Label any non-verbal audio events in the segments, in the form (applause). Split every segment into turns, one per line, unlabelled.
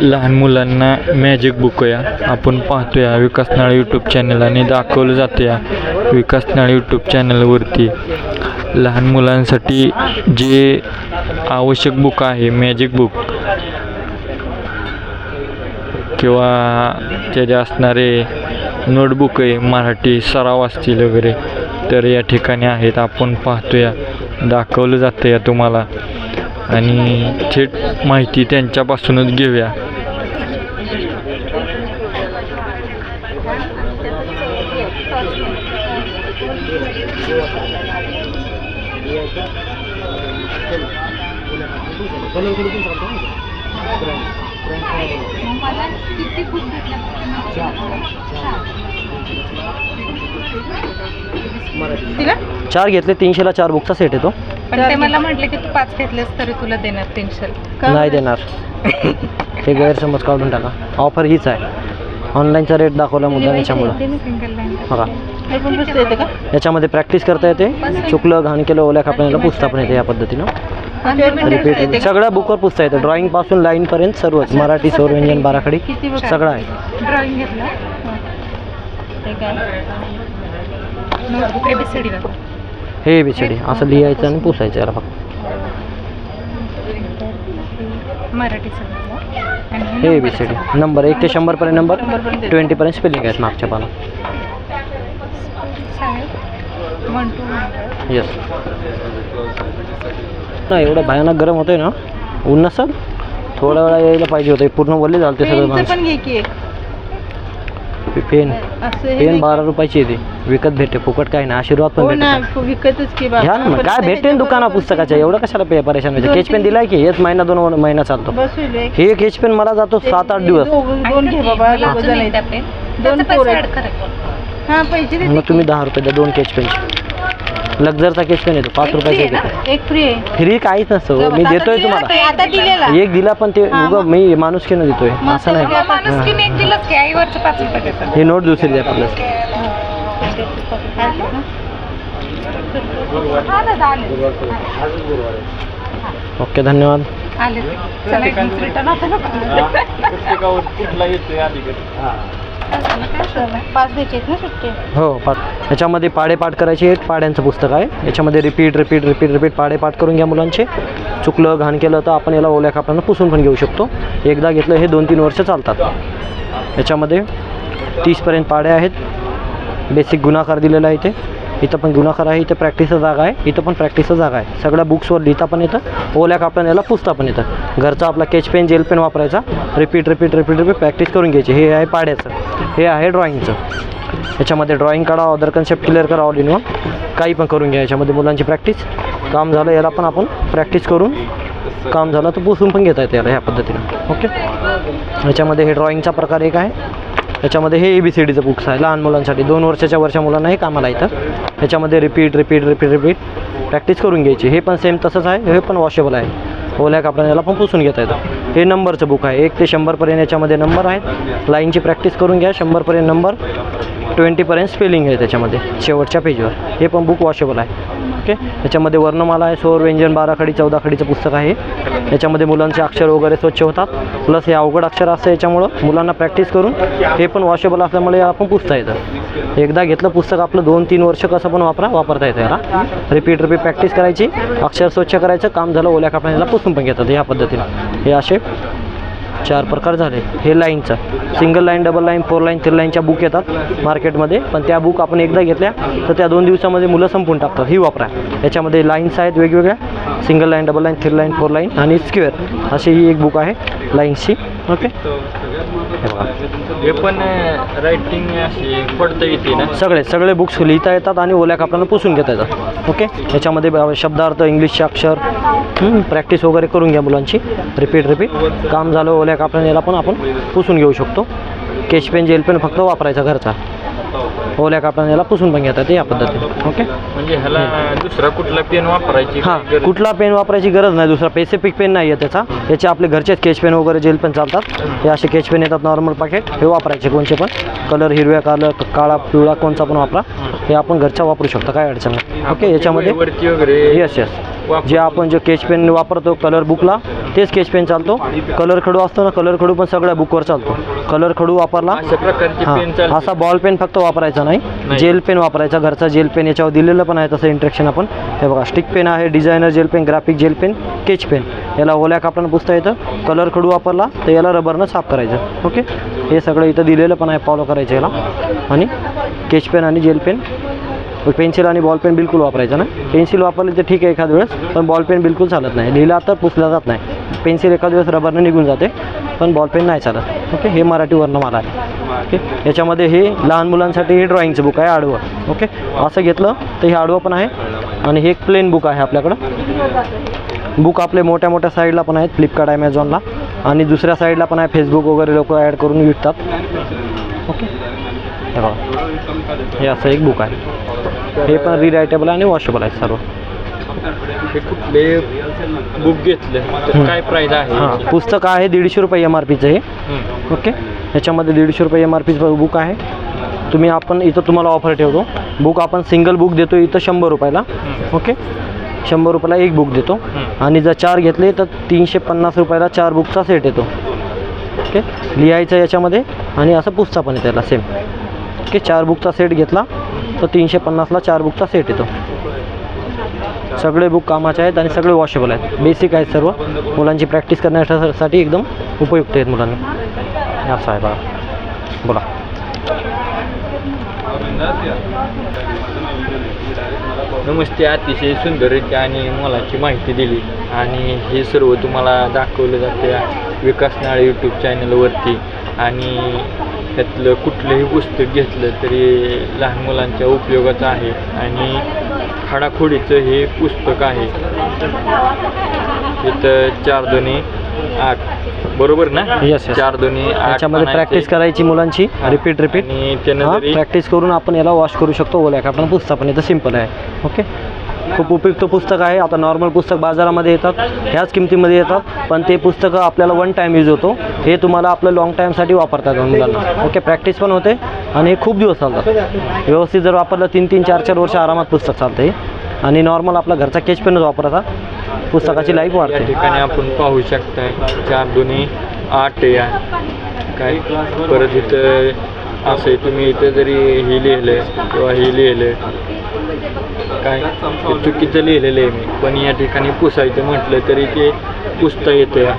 लहान मुलांना magic book या. आपण पाहतोया विकास नाळ यूट्यूब चॅनल आणि दाखवलं जातं या विकास नाळ यूट्यूब चॅनलवरती लहान मुलांसाठी जे आवश्यक बुक आहे मॅजिक बुक किंवा त्याचे असणारे नोटबुक आहे मराठी सराव असतील वगैरे तर या ठिकाणी आहेत. आपण पाहतोया दाखवलं जातं या तुम्हाला. आणि थेट माहिती त्यांच्यापासूनच घेऊया.
मला किती बुक
तिला?
चार घेतले तीनशेला चार बुकचा सेट येतो
पण ते मला म्हटले की तू पाच घेतलेस तरी तुला देणार तीनशे
नाही देणार. हे गैरसमज काढून टाका. ऑफर हीच आहे. ऑनलाईनचा रेट दाखवला मुद्दा याच्यामुळं. बघा.
हे
याच्यामध्ये प्रॅक्टिस करता येते. चुकलं घाण केलं ओल्या कापण्याला पुसता पण येते या पद्धतीनं. रिपीट सगळ्या बुकवर पुसता येतं. ड्रॉइंगपासून लाईनपर्यंत सर्वच. मराठी सौर व्यंजन बाराखडी सगळं आहे. हे बिचडी असं लिहायचं आणि पुसायचं याला फक्त. हे बिचडी नंबर एक ते शंभरपर्यंत नंबर ट्वेंटीपर्यंत स्पेलिंग आहेत मागच्या पाला येस नाही एवढं भयानक गरम होतंय ना ऊन नसल थोड्या वेळा यायला पाहिजे होतं पूर्ण वल्ले झालं ते सगळं
पेनचं
माणूस
पण घे की एक
पेन.
हे
पेन बारा रुपयाची येते विकत भेटते. फुकट काय नाही. आशीर्वाद
हो
पण
ना
भेटते
विकतच की
घ्या ना मग. काय भेटते ना दुकाना पुस्तकाच्या? एवढं कशाला पे परेशान व्हायचं केच पेन दिलाय की? हेच महिना दोन महिना चालतो.
बस एक.
हे केच पेन मला जातो सात आठ दिवस.
दोन दोन घे बाबा दोघं जण आहेत. दोन पोरं आहेत. हा पैसे
मग तुम्ही दहा रुपये द्या दोन केच पेनचे लक्झरचा केच पेन येतो पाच रुपयाचा एक येतो.
एक फ्री आहे.
फ्री काहीच नसतं मी देतोय तुम्हाला.
आता दिलेला
एक दिला पण ते उगा मी माणुसकीनं देतोय. असं नाही.
माणूस की एक दिलंच की आईवरचं पाच रुपये देतात.
हे नोट दुसरी द्या आपल्याला
हा
ओके धन्यवाद.
आले. आता नको. पाच द्यायचे आहेत ना सुट्टे?
हो पाठ याच्यामध्ये पाडेपाठ करायचे आहेत पाड्यांचं पुस्तक आहे. याच्यामध्ये रिपीट रिपीट रिपीट रिपीट पाडेपाठ करून घ्या मुलांचे. चुकलं घाण केलं तर आपण याला ओल्या कापडानं पुसून पण घेऊ शकतो. एकदा घेतलं हे दोन तीन वर्ष चालतात. याच्यामध्ये तीसपर्यंत पाडे आहेत. बेसिक गुणाकार दिलेला आहे इथे. इथं पण गुणाकार आहे इथं प्रॅक्टिसचं जागा आहे इथं पण प्रॅक्टिसचा जागा आहे. सगळ्या बुक्सवर लिहिता पण येतं ओल्या कापडाने याला पुसता पण येतं. घरचा आपला केच पेन जेल पेन वापरायचा repeat repeat repeat repeat practice करून घ्यायची. हे आहे पाड्याचं हे आहे ड्रॉईंगचं याच्यामध्ये ड्रॉईंग काढा अदर कन्सेप्ट क्लिअर करा ऑल इन वन काही पण करून घ्या याच्यामध्ये मुलांची प्रॅक्टिस काम झालं याला पण आपण प्रॅक्टिस करून काम झालं तर पुसून पण घेता येतं याला ह्या पद्धतीनं. ओके याच्यामध्ये हे ड्रॉईंगचा प्रकार एक आहे. याच्यामध्ये हे ए बी सी डीचं बुक्स आहे. लहान मुलांसाठी दोन वर्षाच्या वर्षा मुलांना हे कामाला येतं. याच्यामध्ये repeat repeat repeat repeat practice करून घ्यायची. हे पण सेम तसंच आहे. हे पण वॉशेबल आहे. ओल्या कापडाने याला पण पुसून घेता येतं. हे नंबरचं बुक आहे. एक ते शंभरपर्यंत याच्यामध्ये नंबर आहेत. लाईनची प्रॅक्टिस करून घ्या. शंभरपर्यंत नंबर ट्वेंटीपर्यंत स्पेलिंग आहे त्याच्यामध्ये शेवटच्या पेजवर हे पण बुक वॉशेबल आहे. ओके. याच्यामध्ये वर्णमाला आहे सौर व्यंजन बारा खडी चौदा खडीचं पुस्तक आहे. याच्यामध्ये मुलांचे अक्षर वगैरे स्वच्छ होतात. प्लस हे अवघड अक्षर असतं याच्यामुळं मुलांना प्रॅक्टिस करून हे पण वॉशेबल असल्यामुळे आपण पुसता येतं. एकदा घेतलं पुस्तक आपलं दोन तीन वर्ष कसं पण वापरा वापरता येतं याला. रिपीट रिपीट प्रॅक्टिस करायची. अक्षर स्वच्छ करायचं काम झालं ओल्या कापण्याला पुसून पण घेतात ह्या पद्धतीनं. हे असे चार प्रकार झाले. हे लाईनचं. Single line double line four line three लाईनच्या बुक येतात मार्केटमध्ये. पण त्या बुक आपण एकदा घेतल्या तर त्या दोन दिवसामध्ये मुलं संपून टाकतात. ही वापरा. याच्यामध्ये लाईन्स आहेत वेगवेगळ्या. Single line double line three line four line आणि स्क्वेअर. अशी ही एक बुक आहे लाईन्सची. ओके? हे
पण रायटिंग अशी पडता येते ना?
सगळे सगळे बुक्स लिहिता येतात आणि ओल्या कापडानं पुसून घेता येतात. ओके? याच्यामध्ये शब्दार्थ इंग्लिशचे अक्षर प्रॅक्टिस वगैरे करून घ्या मुलांची. रिपीट रिपीट काम झालं ओल्या कापडाने याला पण आपण पुसून घेऊ शकतो. केश पेन जेल पेन फक्त वापरायचा घरचा. ओल्या कापडाने याला पुसून पण घेतात या पद्धतीने. ओके
म्हणजे ह्याला दुसरा कुठला पेन वापरायची
हां कुठला पेन वापरायची गरज नाही दुसरा पेसिफिक पेन नाही आहे त्याचा. याचे आपले घरचेच केच पेन वगैरे जेल पेन चालतात. हे असे केच पेन येतात नॉर्मल पॅकेट हे वापरायचे कोणचे पण. कलर हिरव्या कलर काळा पिवळा कोणचा पण वापरा. हे आपण घरचा वापरू शकतो काय अडचण नाही. ओके याच्यामध्ये येस येस जे आपण जो केच पेन वापरतो कलर बुकला तेच केच पेन चालतो. कलर खडू असतो ना कलर खडू पण सगळ्या बुकवर चालतो. कलर खडू वापरला. हां असा बॉल पेन फक्त वापरायचा नाही.
नाही.
जेल पेन वापरायचा घरचा जेल पेन याच्यावर दिलेलं पण आहे तसं इंट्रेक्शन आपण. हे बघा स्टिक पेन आहे designer gel pen graphic gel pen sketch pen याला ओल्या कापडानं पुसता येतं. कलर खडू वापरला तर याला रबरनं साफ करायचं. ओके हे सगळं इथं दिलेलं पण आहे फॉलो करायचं याला. आणि केच पेन आणि जेल पेन पेन्सिल आणि बॉल पेन बिलकुल वापरायचं ना पेन्सिल वापरली तर ठीक आहे एखाद वेळेस पण बॉल पेन बिलकुल चालत नाही. लिहिला तर पुसला जात नाही. पेन्सिल एखाद वेळेस रबरनं निघून जाते पण बॉल पेन नाही चालत. ओके हे मराठी वर्णमाला आहे. ओके याच्यामध्ये हे लहान मुलांसाठी हे ड्रॉइंगचं बुक आहे आडवं. ओके असं घेतलं तर हे आडवं पण आहे आणि हे एक प्लेन बुक आहे आपल्याकडं. बुक आपले मोठ्या मोठ्या साईडला पण आहेत फ्लिपकार्ट ॲमेझॉनला आणि दुसऱ्या साईडला पण आहे फेसबुक वगैरे लोक ॲड करून विकतात. ओके हे बघा हे असं एक बुक आहे. हे पण रिरायटेबल आणि वॉशेबल आहे सर्व.
कुठले बुक घेतलं. काय प्राईज आहे?
हां पुस्तक आहे दीडशे रुपये एम आर पीचं हे. ओके? ह्याच्यामध्ये दीडशे रुपये एम आर पीचं बुक आहे. तुम्ही आपण इथं तुम्हाला ऑफर ठेवतो. बुक आपण सिंगल बुक देतो इथं शंभर रुपयाला. ओके? शंभर रुपयाला एक बुक देतो. आणि जर चार घेतले तर तीनशे पन्नास रुपयाला चार बुकचा सेट येतो. ओके? लिहायचं याच्यामध्ये आणि असं पुस्तक पण येतं याला सेम ओके चार बुकचा सेट घेतला. तर तीनशे पन्नासला चार बुकचा सेट येतो. सगळे बुक कामाचे आहेत आणि सगळे वॉशेबल आहेत. बेसिक आहेत सर्व. मुलांची प्रॅक्टिस करण्यासाठी एकदम उपयुक्त आहेत मुलांना. असं आहे बघा. बोला.
नमस्ते अतिशय सुंदररित्या आणि मोलाची माहिती दिली. आणि हे सर्व तुम्हाला दाखवलं जाते विकास नाळे यूट्यूब चॅनलवरती आणि त्यातलं कुठलंही पुस्तक घेतलं तरी लहान मुलांच्या उपयोगाचं आहे. आणि खाडाखोडीचं हे पुस्तक आहे. इथं चार दोन्ही आठ. बरोबर ना?
Yes.
चार दोन्ही
याच्यामध्ये. प्रॅक्टिस करायची मुलांची. रिपीट रिपीट
आणि त्यानं जरी
प्रॅक्टिस करून आपण याला वॉश करू शकतो. ओल्या कापडानं. पुस्तक पण येतं सिंपल आहे. ओके खूप उपयुक्त पुस्तक आहे. आता नॉर्मल पुस्तक बाजारामध्ये येतात. ह्याच किमतीमध्ये येतात. पण ते पुस्तकं आपल्याला वन टाईम यूज होतो. हे तुम्हाला आपलं लॉंग टाईमसाठी वापरतात मुलांना. ओके प्रॅक्टिस पण होते आणि हे खूप दिवस चालतात. व्यवस्थित जर वापरलं तीन तीन चार चार वर्ष आरामात पुस्तक चालतं हे आणि नॉर्मल आपला घरचा केच पेनच वापरायचा पुस्तकाची लाईफ वाढते.
ठिकाणी आपण पाहू शकताय चार दोन्ही आठ या. काय? परत इथं असं तुम्ही इथं जरी हे लिहिलं किंवा हे लिहिलं काय? ते चुकीचं लिहिलेलं आहे मी. पण या ठिकाणी पुसायचं म्हटलं तरी ते पुसता येतं या.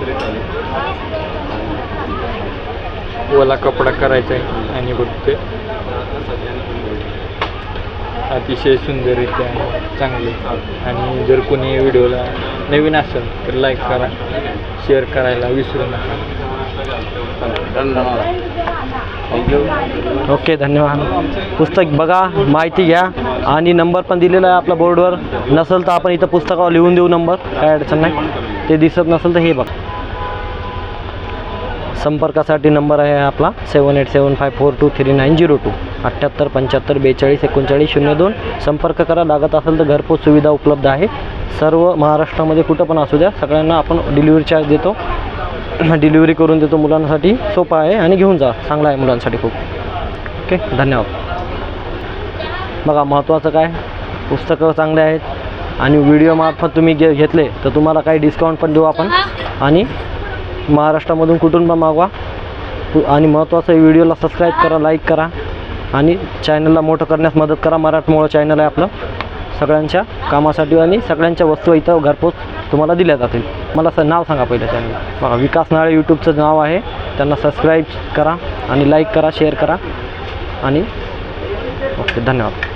ओला कपडा करायचा आहे आणि बघते अतिशय सुंदररित्या आहे चांगले. आणि जर कोणी व्हिडिओला नवीन असेल तर लाईक करा शेअर करायला विसरू नका.
ओके धन्यवाद. पुस्तक बघा माहिती घ्या. आणि नंबर पण दिलेला आहे आपल्या बोर्डवर. नसेल तर आपण इथं पुस्तकावर लिहून देऊ नंबर. काय अडचण नाही. ते दिसत नसेल तर हे बघ. संपर्कासाठी नंबर आहे आपला seven eight seven five four two three nine zero two. अठ्ठ्याहत्तर पंच्याहत्तर बेचाळीस एकोणचाळीस शून्य दोन. संपर्क करा. लागत असेल तर घरपोच सुविधा उपलब्ध आहे. सर्व महाराष्ट्रामध्ये कुठं पण असू द्या. सगळ्यांना आपण डिलिव्हरी चार्ज देतो. (clears throat) डिलिव्हरी करून देतो मुलांसाठी. सोपं आहे आणि घेऊन जा. चांगला आहे मुलांसाठी खूप. ओके? धन्यवाद. बघा महत्त्वाचं काय? पुस्तकं चांगले आहेत आणि व्हिडिओमार्फत तुम्ही घे घेतले तर तुम्हाला काही डिस्काउंट पण देऊ आपण. आणि महाराष्ट्रामधून कुठून पण मागवा. तू- आणि महत्त्वाचं व्हिडिओला सबस्क्राईब करा लाईक करा. आणि चॅनलला मोठं करण्यास मदत करा. मराठमोळं चॅनल आहे आपलं. सगळ्यांच्या कामासाठी आणि सगळ्यांच्या वस्तू इथं घरपोच तुम्हाला दिल्या जातील. मला स नाव सांगा पहिलं चॅनल बघा विकास नाळे यूट्यूबचं नाव आहे. त्यांना सबस्क्राईब करा आणि लाईक करा शेअर करा. आणि ओके धन्यवाद.